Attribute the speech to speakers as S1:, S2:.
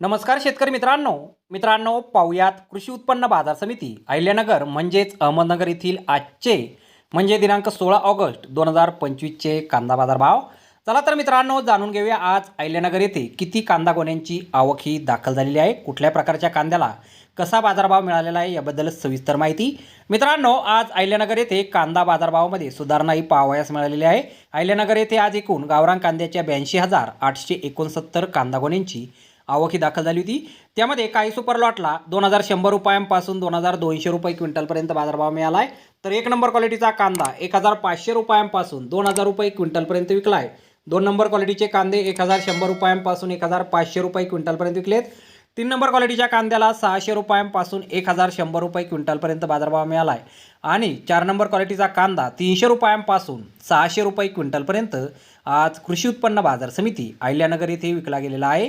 S1: नमस्कार शेतकरी मित्रांनो. मित्रांनो पाहुयात कृषी उत्पन्न बाजार समिती अहिल्यानगर म्हणजेच अहमदनगर येथील आजचे म्हणजे दिनांक सोळा ऑगस्ट दोन हजार पंचवीसचे कांदा बाजार भाव चला तर मित्रांनो जाणून घेऊया आज अहिल्यानगर येथे किती कांदा गोण्यांची आवक ही दाखल झालेली आहे कुठल्या प्रकारच्या कांद्याला कसा बाजारभाव मिळालेला आहे याबद्दल सविस्तर माहिती. मित्रांनो आज अहिल्यानगर येथे कांदा बाजारभावामध्ये सुधारणा ही पाहावयास मिळालेली आहे. अहिल्यानगर येथे आज एकूण गावरान कांद्याच्या ब्याऐंशी हजार आठशे एकोणसत्तर कांदा गोण्यांची आवक दाखल झाली होती. त्यामध्ये काही सुपर लॉटला दोन हजार शंभर रुपयांपासून दोन हजार दोनशे रुपये क्विंटलपर्यंत बाजारभाव मिळाला आहे तर एक नंबर क्वालिटीचा कांदा एक हजार पाचशे रुपयांपासून दोन हजार रुपये क्विंटलपर्यंत विकला आहे दोन नंबर क्वालिटीचे कांदे एक हजार शंभर रुपयांपासून एक हजार पाचशे रुपये क्विंटलपर्यंत विकलेत. तीन नंबर क्वालिटीच्या कांद्याला सहाशे रुपयांपासून एक हजार शंभर रुपये क्विंटलपर्यंत बाजारभाव मिळाला आहे आणि चार नंबर क्वालिटीचा कांदा तीनशे रुपयांपासून सहाशे रुपये क्विंटलपर्यंत आज कृषी उत्पन्न बाजार समिती अहिल्यानगर येथे विकला गेलेला आहे.